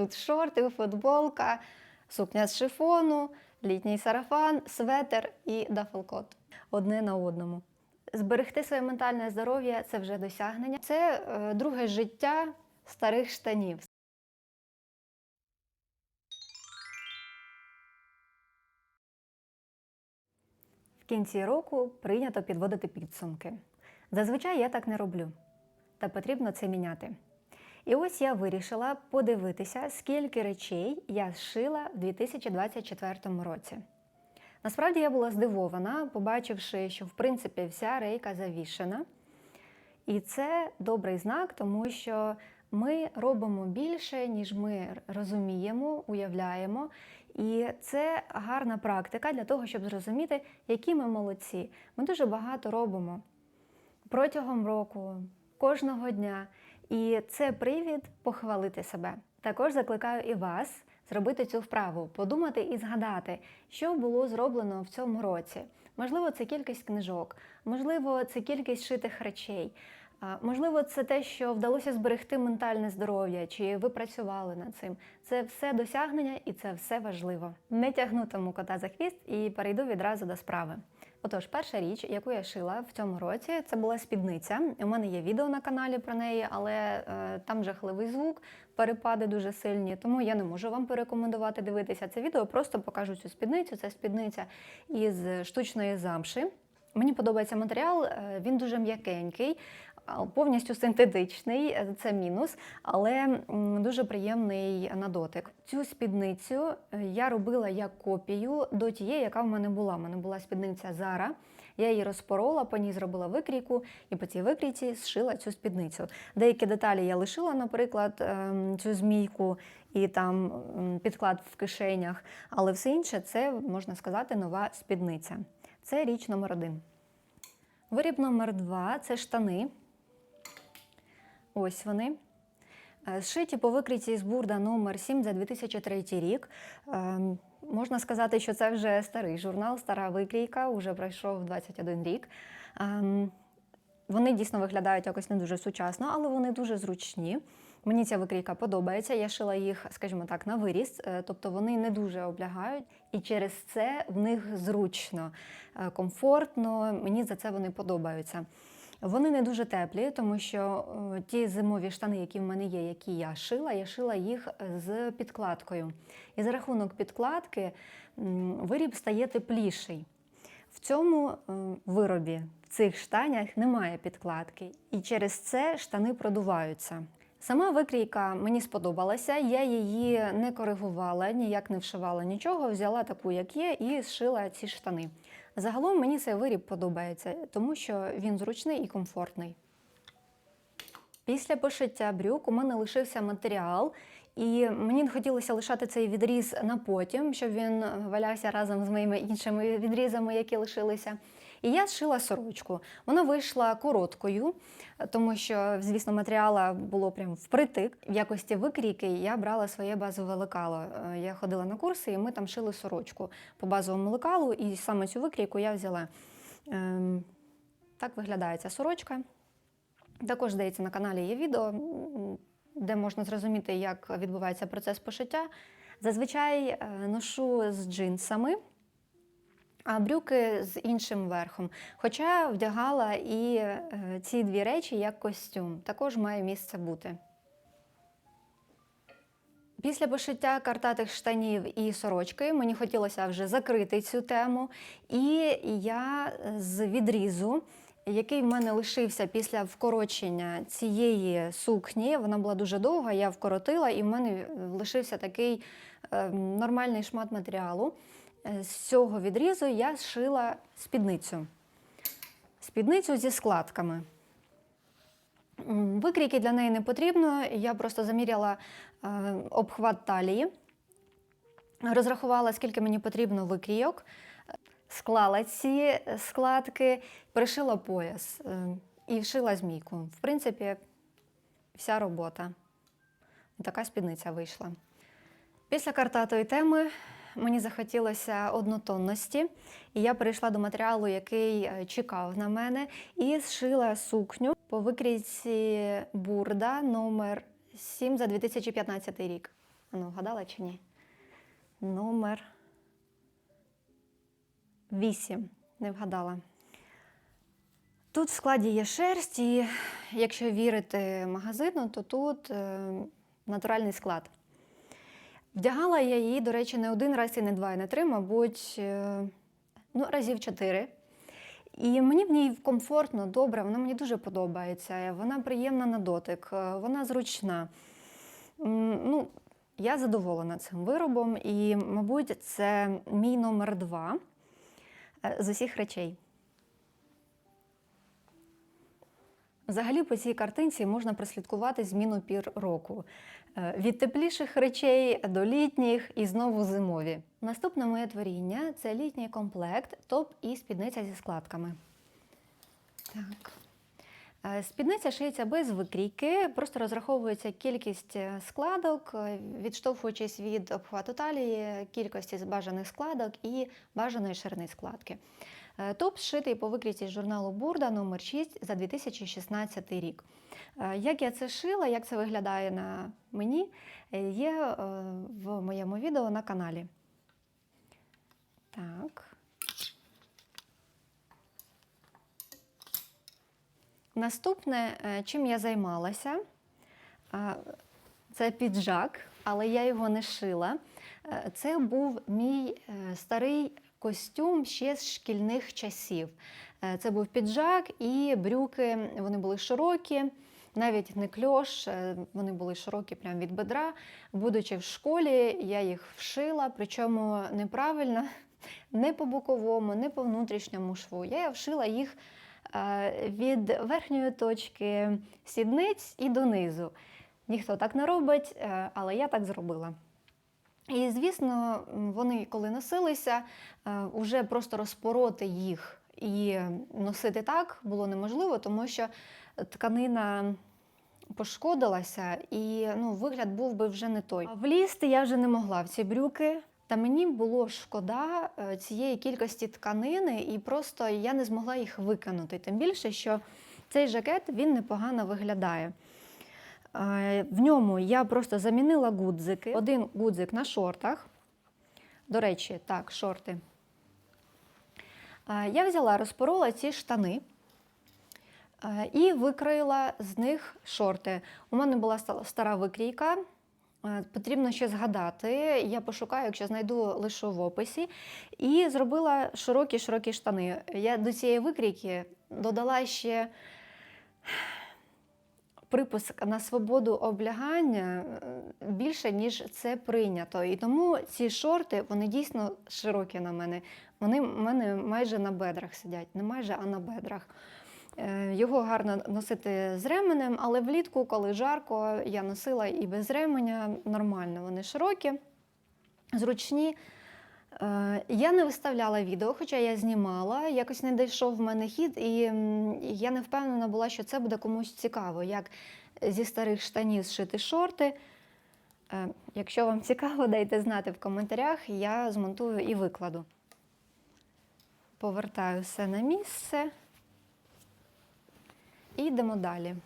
Тут шорти, футболка, сукня з шифону, літній сарафан, светер і дафелкот. Одне на одному. Зберегти своє ментальне здоров'я це вже досягнення. Це е, друге життя старих штанів. В кінці року прийнято підводити підсумки. Зазвичай я так не роблю, та потрібно це міняти. І ось я вирішила подивитися, скільки речей я зшила в 2024 році. Насправді я була здивована, побачивши, що в принципі вся рейка завішена. І це добрий знак, тому що ми робимо більше, ніж ми розуміємо, уявляємо. І це гарна практика для того, щоб зрозуміти, які ми молодці. Ми дуже багато робимо протягом року, кожного дня. І це привід похвалити себе. Також закликаю і вас зробити цю вправу, подумати і згадати, що було зроблено в цьому році. Можливо, це кількість книжок, можливо, це кількість шитих речей. Можливо, це те, що вдалося зберегти ментальне здоров'я, чи ви працювали над цим. Це все досягнення і це все важливо. Не тягнутиму кота за хвіст і перейду відразу до справи. Отож, перша річ, яку я шила в цьому році, це була спідниця. У мене є відео на каналі про неї, але е, там жахливий звук, перепади дуже сильні, тому я не можу вам порекомендувати дивитися це відео. Просто покажу цю спідницю. Це спідниця із штучної замши. Мені подобається матеріал, е, він дуже м'якенький, повністю синтетичний, е, це мінус, але дуже приємний на дотик. Цю спідницю е, я робила як копію до тієї, яка в мене була. У мене була спідниця Zara. Я її розпорола, по ній зробила викрійку і по цій викрійці зшила цю спідницю. Деякі деталі я лишила, наприклад, ем, цю змійку і там підклад в кишенях, але все інше це можна сказати нова спідниця. Це річ номер один. Виріб номер два це штани. Ось вони. Е, Зшиті по викрійці з бурда номер 7 за 2003 рік. Ем, Можна сказати, що це вже старий журнал, стара викрійка, вже пройшов 21 рік. Ем, Вони дійсно виглядають якось не дуже сучасно, але вони дуже зручні. Мені ця викрійка подобається. Я шила їх, скажімо так, на виріс, е, тобто вони не дуже облягають, і через це в них зручно, е, комфортно. Мені за це вони подобаються. Вони не дуже теплі, тому що е, ті зимові штани, які в мене є, які я шила, я шила їх з підкладкою. І за рахунок підкладки виріб стає тепліший. В цьому е, виробі, в цих штанях немає підкладки, і через це штани продуваються. Сама викрійка мені сподобалася, я її не коригувала, ніяк не вшивала нічого, взяла таку, як є, і зшила ці штани. Загалом мені цей виріб подобається, тому що він зручний і комфортний. Після пошиття брюк у мене лишився матеріал, і мені не хотілося лишати цей відріз на потім, щоб він валявся разом з моїми іншими відрізами, які лишилися. І я зшила сорочку. Вона вийшла короткою, тому що, звісно, матеріала було прям впритик. В якості викрійки я брала своє базове лекало. Е, Я ходила на курси, і ми там шили сорочку по базовому лекалу, і саме цю викрійку я взяла. Ем, Так виглядає ця сорочка. Також, здається, на каналі є відео, де можна зрозуміти, як відбувається процес пошиття. Зазвичай е, ношу з джинсами, а брюки з іншим верхом. Хоча вдягала і е, ці дві речі як костюм. Також має місце бути. Після пошиття картатих штанів і сорочки мені хотілося вже закрити цю тему. І я з відрізу, який в мене лишився після вкорочення цієї сукні, вона була дуже довга, я вкоротила, і в мене лишився такий е, нормальний шмат матеріалу. Е, З цього відрізу я зшила спідницю. Спідницю зі складками. Викрійки для неї не потрібно. Я просто заміряла е, обхват талії, розрахувала, скільки мені потрібно викрійок, склала ці складки, пришила пояс е, і вшила змійку. В принципі, вся робота. Така спідниця вийшла. Після картатої теми мені захотілося однотонності, і я перейшла до матеріалу, який е, чекав на мене, і зшила сукню по викрійці бурда номер 7 за 2015 рік. Ну, вгадала чи ні? Номер 8. Не вгадала. Тут в складі є шерсть, і якщо вірити магазину, то тут е, натуральний склад. Вдягала я її, до речі, не один раз і не два, і не три, мабуть, е, ну, разів чотири. І мені в ній комфортно, добре, вона мені дуже подобається. Вона приємна на дотик, е, вона зручна. Ну, я задоволена цим виробом, і, мабуть, це мій номер два е, з усіх речей. Взагалі по цій картинці можна прослідкувати зміну пір року. Е, Від тепліших речей до літніх і знову зимові. Наступне моє творіння це літній комплект, топ і спідниця зі складками. Так. Е, Спідниця шиється без викрійки, просто розраховується кількість е, складок, відштовхуючись від обхвату талії, кількості бажаних складок і бажаної ширини складки. Е, Топ зшитий по викрійці з журналу Бурда номер 6 за 2016 рік. Е, Як я це шила, як це виглядає на мені, е, є в моєму відео на каналі. Так. Наступне, чим я займалася, це піджак, але я його не шила. Це був мій старий костюм ще з шкільних часів. Е, Це був піджак і брюки, вони були широкі, навіть не кльош, е, вони були широкі прямо від бедра. Будучи в школі, я їх вшила, причому неправильно, не по боковому, не по внутрішньому шву. Я вшила їх е, від верхньої точки сідниць і донизу. Ніхто так не робить, але я так зробила. І, звісно, вони, коли носилися, вже просто розпороти їх і носити так було неможливо, тому що тканина пошкодилася, і ну, вигляд був би вже не той. Влізти я вже не могла в ці брюки. Та мені було шкода е, цієї кількості тканини, і просто я не змогла їх викинути. Тим більше, що цей жакет він непогано виглядає. Е, В ньому я просто замінила гудзики. Один гудзик на шортах. До речі, так, шорти. Е, Я взяла, розпорола ці штани е, і викроїла з них шорти. У мене була стара викрійка. Потрібно ще згадати. Я пошукаю, якщо знайду лише в описі. І зробила широкі-широкі штани. Я до цієї викрійки додала ще припуск на свободу облягання більше, ніж це прийнято. І тому ці шорти, вони дійсно широкі на мене. Вони в мене майже на бедрах сидять, не майже, а на бедрах. Е, Його гарно носити з ременем, але влітку, коли жарко, я носила і без ременя нормально. Вони широкі, зручні. Е, Я не виставляла відео, хоча я знімала, якось не дійшов в мене хід, і я не впевнена була, що це буде комусь цікаво, як зі старих штанів зшити шорти. Е, Якщо вам цікаво, дайте знати в коментарях, я змонтую і викладу. Повертаю все на місце. І йдемо далі.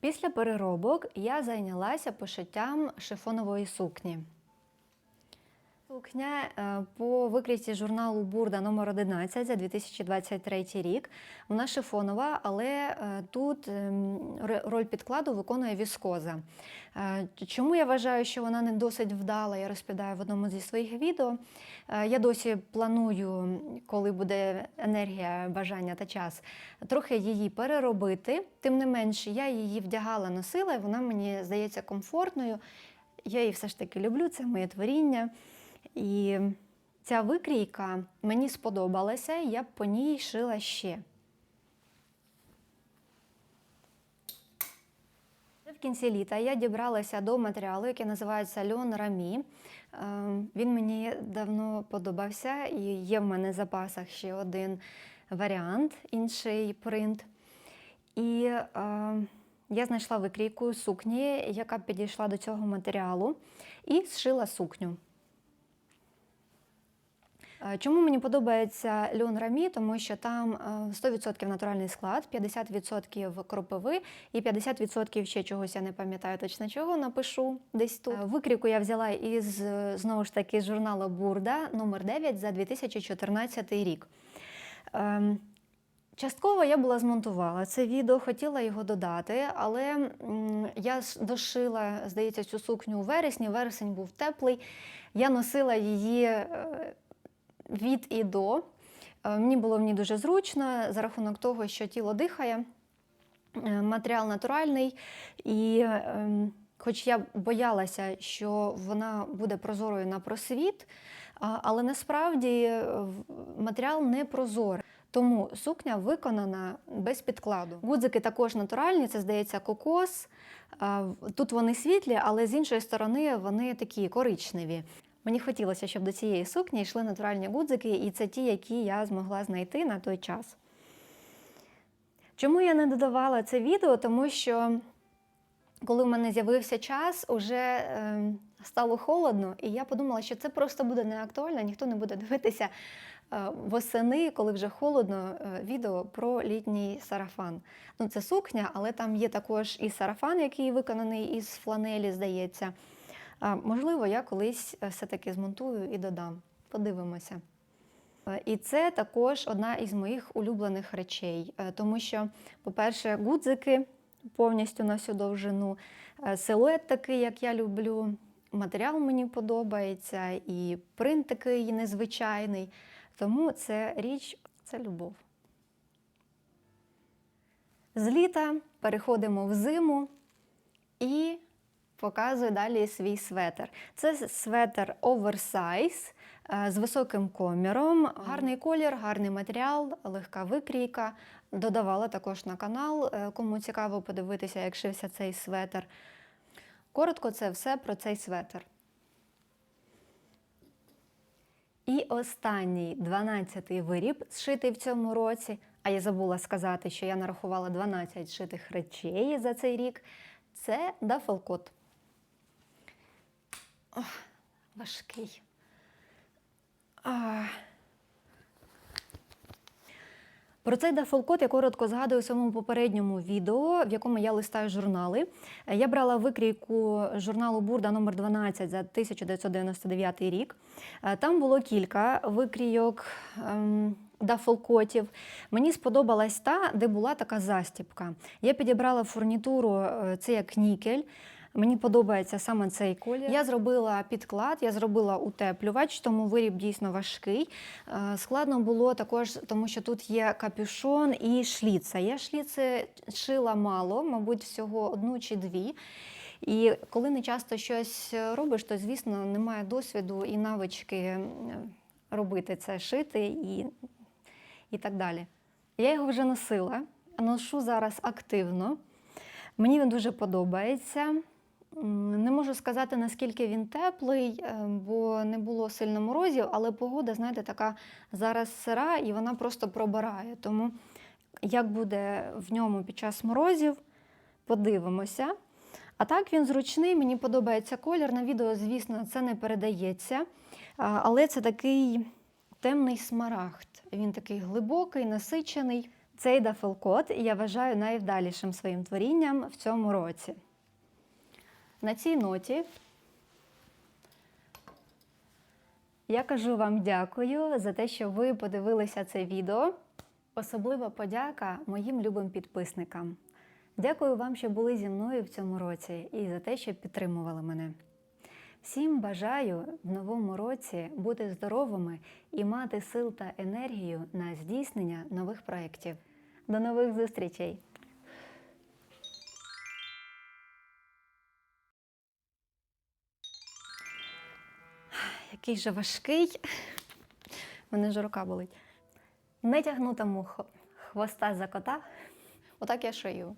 Після переробок я зайнялася пошиттям шифонової сукні. Сукня е, по викрійці журналу Бурда номер 11 за 2023 рік. Вона шифонова, але е, тут ем, роль підкладу виконує віскоза. Е, Чому я вважаю, що вона не досить вдала, я розповідаю в одному зі своїх відео. Я досі планую, коли буде енергія, бажання та час, трохи її переробити. Тим не менш, я її вдягала, носила, і вона мені здається комфортною. Я її все ж таки люблю, це моє творіння. І ця викрійка мені сподобалася, я б по ній шила ще. В кінці літа я дібралася до матеріалу, який називається льон рамі. Е, Він мені давно подобався, і є в мене в запасах ще один варіант, інший принт. І е, я знайшла викрійку сукні, яка підійшла до цього матеріалу, і зшила сукню. Е, Чому мені подобається льон рамі? Тому що там е, 100% натуральний склад, 50% кропиви і 50% ще чогось я не пам'ятаю точно чого. Напишу десь тут. Е, Викрівку я взяла із е, знову ж таки з журналу Бурда номер 9 за 2014 рік. Ем, Частково я була змонтувала це відео, хотіла його додати, але я дошила, здається, цю сукню у вересні. Вересень був теплий. Я носила її е, від і до. Е, Мені було в ній дуже зручно за рахунок того, що тіло дихає, е, матеріал натуральний. І ем, хоч я боялася, що вона буде прозорою на просвіт, але насправді е, матеріал не прозорий. Тому сукня виконана без підкладу. Гудзики також натуральні, це здається кокос. Тут вони світлі, але з іншої сторони вони такі коричневі. Мені хотілося, щоб до цієї сукні йшли натуральні гудзики, і це ті, які я змогла знайти на той час. Чому я не додавала це відео? Тому що коли в мене з'явився час, уже е, стало холодно, і я подумала, що це просто буде не актуально, ніхто не буде дивитися е, восени, коли вже холодно, е, відео про літній сарафан. Ну, це сукня, але там є також і сарафан, який виконаний із фланелі, здається. Можливо, я колись е, все-таки змонтую і додам. Подивимося. Е, І це також одна із моїх улюблених речей, е, тому що, по-перше, гудзики повністю на всю довжину, силует такий, як я люблю, матеріал мені подобається, і принт такий незвичайний. Тому це річ, це любов. З літа переходимо в зиму і показую далі свій светр. Це светр оверсайз е, з високим коміром. Гарний колір, гарний матеріал, легка викрійка. Додавала також на канал, е, кому цікаво подивитися, як шився цей светр. Коротко, це все про цей светр. І останній 12-й виріб, зшитий в цьому році. А я забула сказати, що я нарахувала 12 шитих речей за цей рік. Це дафелкот. Ох, важкий. А. Про цей дафелкот я коротко згадую у своєму попередньому відео, в якому я листаю журнали. Я брала викрійку журналу Бурда номер 12 за 1999 рік. Е, Там було кілька викрійок ем, дафелкотів. Мені сподобалась та, де була така застібка. Я підібрала фурнітуру, е, це як нікель. Мені подобається саме цей колір. Я зробила підклад, я зробила утеплювач, тому виріб дійсно важкий. Е, Складно було також, тому що тут є капюшон і шліца. Я шліци шила мало, мабуть, всього одну чи дві. І коли не часто щось робиш, то звісно немає досвіду і навички е, робити це, шити і, і так далі. Я його вже носила, ношу зараз активно. Мені він дуже подобається. Не можу сказати, наскільки він теплий, е, бо не було сильно морозів, але погода, знаєте, така зараз сира і вона просто пробирає. Тому як буде в ньому під час морозів, подивимося. А так він зручний, мені подобається колір. На відео, звісно, це не передається. Але це такий темний смарагд. Він такий глибокий, насичений. Цей дафелкот я вважаю найвдалішим своїм творінням в цьому році. На цій ноті я кажу вам дякую за те, що ви подивилися це відео. Особлива подяка моїм любим підписникам. Дякую вам, що були зі мною в цьому році і за те, що підтримували мене. Всім бажаю в новому році бути здоровими і мати сил та енергію на здійснення нових проєктів. До нових зустрічей! Який же важкий. Мене ж рука болить. Не тягнутому хвоста за кота. Отак я шию.